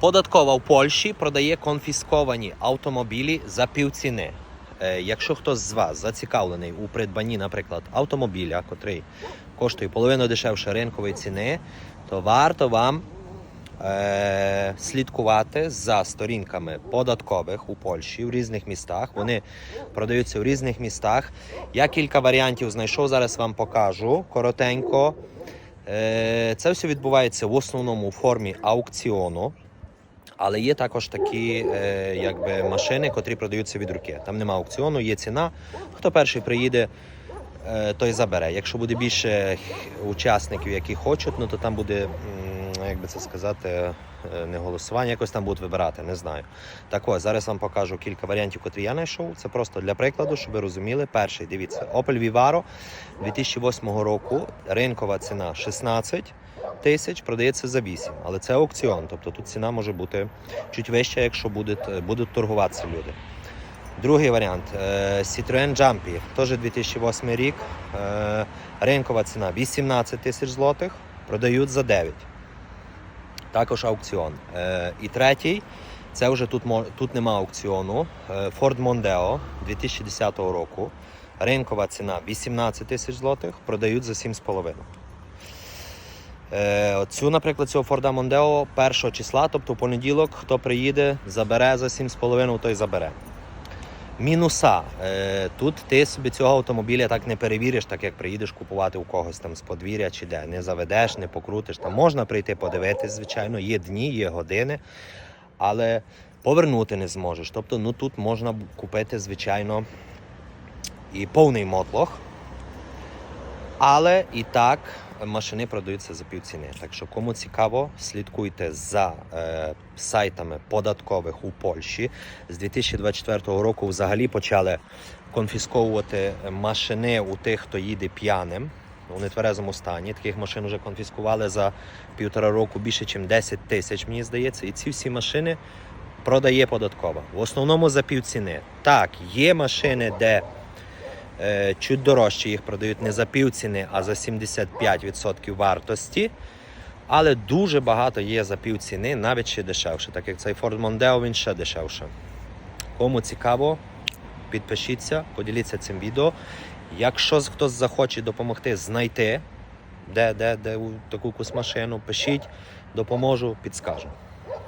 Податкова в Польщі продає конфісковані автомобілі за півціни. Е, Якщо хтось з вас зацікавлений у придбанні, наприклад, автомобіля, котрий коштує половину дешевше ринкової ціни, то варто вам е, слідкувати за сторінками податкових у Польщі в різних містах. Вони продаються в різних містах. Я кілька варіантів знайшов, зараз вам покажу коротенько. Е, Це все відбувається в основному у формі аукціону. Але є також такі е, якби, машини, котрі продаються від руки. Там нема аукціону, є ціна. Хто перший приїде, е, той забере. Якщо буде більше учасників, які хочуть, ну то там буде, як би це сказати, е, не голосування, якось там будуть вибирати, не знаю. Так ось, зараз вам покажу кілька варіантів, котрі я знайшов. Це просто для прикладу, щоб ви розуміли. Перший, дивіться, Opel Vivaro 2008 року, ринкова ціна 16 тисяч, продається за 8. Але це аукціон, тобто тут ціна може бути чуть вища, якщо будуть, будуть торгуватися люди. Другий варіант е, Citroen Jumpy, теж 2008 рік. Е, Ринкова ціна 18 тисяч злотих, продають за 9. Також аукціон. Е, І третій, це вже тут, тут нема аукціону. Е, Ford Mondeo 2010 року. Ринкова ціна 18 тисяч злотих, продають за 7,5. Е, Цю, наприклад, цього Форда Мондео першого числа, тобто в понеділок, хто приїде, забере за 7,5, той забере. Мінуса. Е, Тут ти собі цього автомобіля так не перевіриш, так як приїдеш купувати у когось там з подвір'я чи де. Не заведеш, не покрутиш. Там можна прийти подивитись, звичайно, є дні, є години, але повернути не зможеш. Тобто, ну тут можна купити, звичайно, і повний мотлох. Але і так машини продаються за півціни. Так що, кому цікаво, слідкуйте за е, сайтами податкових у Польщі. З 2024 року взагалі почали конфісковувати машини у тих, хто їде п'яним у нетверезому стані. Таких машин вже конфіскували за півтора року більше, ніж 10 тисяч, мені здається. І ці всі машини продає податкова. В основному за півціни. Так, є машини, де чуть дорожче їх продають не за півціни, а за 75% вартості. Але дуже багато є за півціни, навіть ще дешевше, так як цей Ford Mondeo, він ще дешевше. Кому цікаво, підпишіться, поділіться цим відео. Якщо хтось захоче допомогти знайти, де, де, де таку якусь машину, пишіть, допоможу, підскажу.